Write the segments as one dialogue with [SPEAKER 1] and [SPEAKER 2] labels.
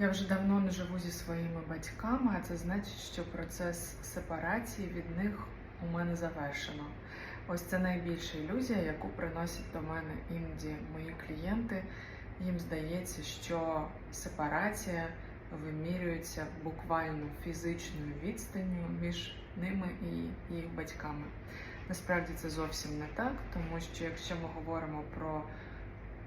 [SPEAKER 1] Я вже давно не живу зі своїми батьками, а це значить, що процес сепарації від них у мене завершено. Ось це найбільша ілюзія, яку приносять до мене іноді мої клієнти. Їм здається, що сепарація вимірюється буквально фізичною відстанню між ними і їх батьками. Насправді це зовсім не так, тому що якщо ми говоримо про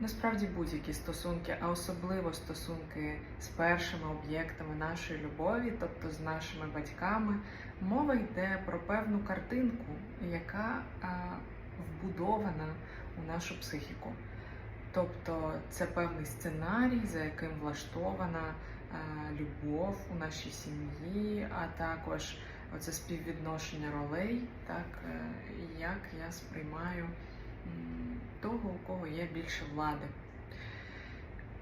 [SPEAKER 1] насправді будь-які стосунки, а особливо стосунки з першими об'єктами нашої любові, тобто з нашими батьками, мова йде про певну картинку, яка а, вбудована у нашу психіку. Тобто це певний сценарій, за яким влаштована а, любов у нашій сім'ї, а також оце співвідношення ролей, так е, як я сприймаю того, у кого є більше влади.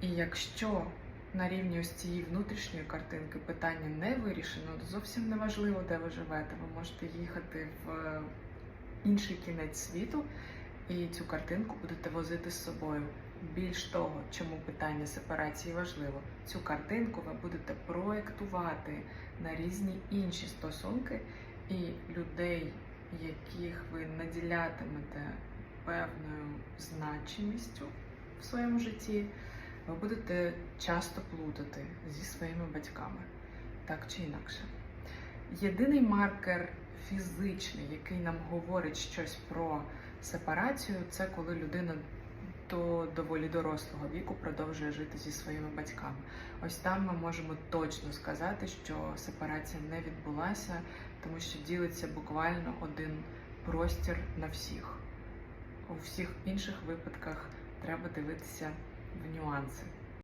[SPEAKER 1] І якщо на рівні ось цієї внутрішньої картинки питання не вирішено, то зовсім не важливо, де ви живете. Ви можете їхати в інший кінець світу і цю картинку будете возити з собою. Більш того, чому питання сепарації важливо, цю картинку ви будете проєктувати на різні інші стосунки, і людей, яких ви наділятимете певною значимістю в своєму житті, ви будете часто плутати зі своїми батьками, так чи інакше. Єдиний маркер фізичний, який нам говорить щось про сепарацію, це коли людина до доволі дорослого віку продовжує жити зі своїми батьками. Ось там ми можемо точно сказати, що сепарація не відбулася, тому що ділиться буквально один простір на всіх. У всіх інших випадках треба дивитися в нюанси.